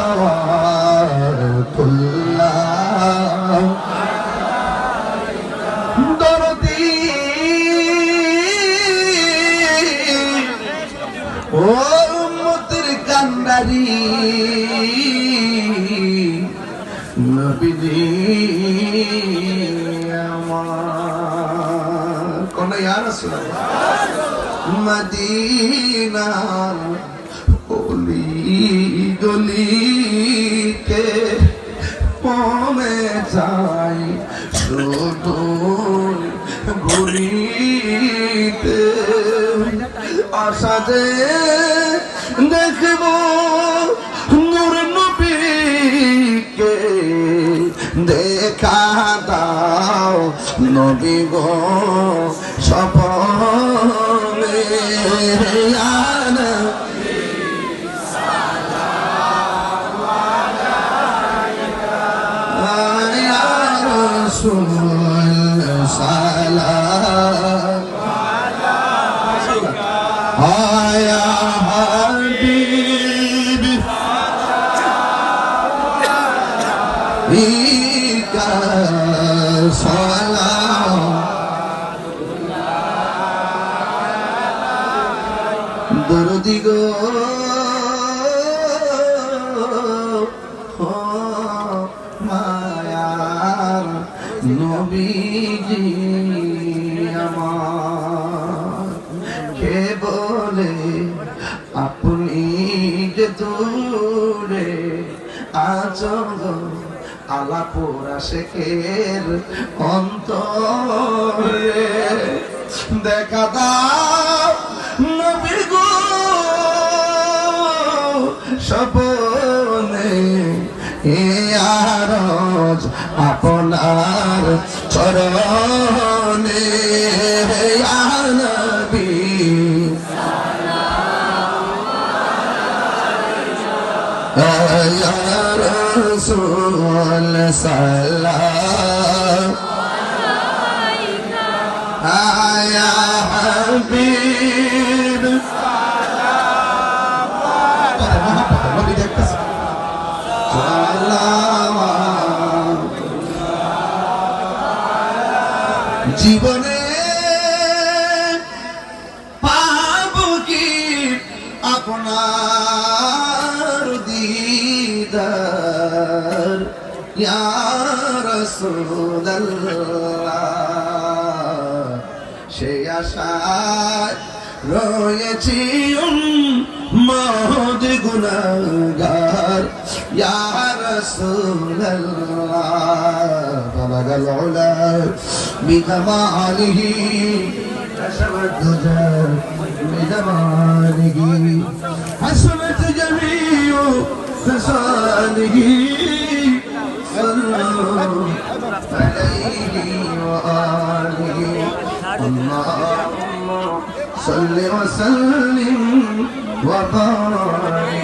صلوات الله দরদি ও মতির কান্ডারি নবীজি আমার কোন ইয়া রাসূলুল্লাহ মদিনার অলি গলিতে পমে যাই শুধু ঘুরিতে আশাতে দেখব নূর নবীকে দেখা দাও নবী গো। দরদিগ মায়ার নবীজি আমার। কে বলে আপনি যে দূরে আচরণ আলাপুরা শেখের অন্তরে দেখা দাও নবী গো সপনে এ আরজ আপনার চরণে। يا رسول سلام يا حبيب জীবনে পাব কি আপনার দিদার ইয়া রাসূলুল্লাহ সে আশায় রয়েছি মহদ গুনাগার ইয়া রাসূলুল্লাহ بلغ العلا بكماله خصاله صلوا عليه وآله اللهم صل وسلم. وبارك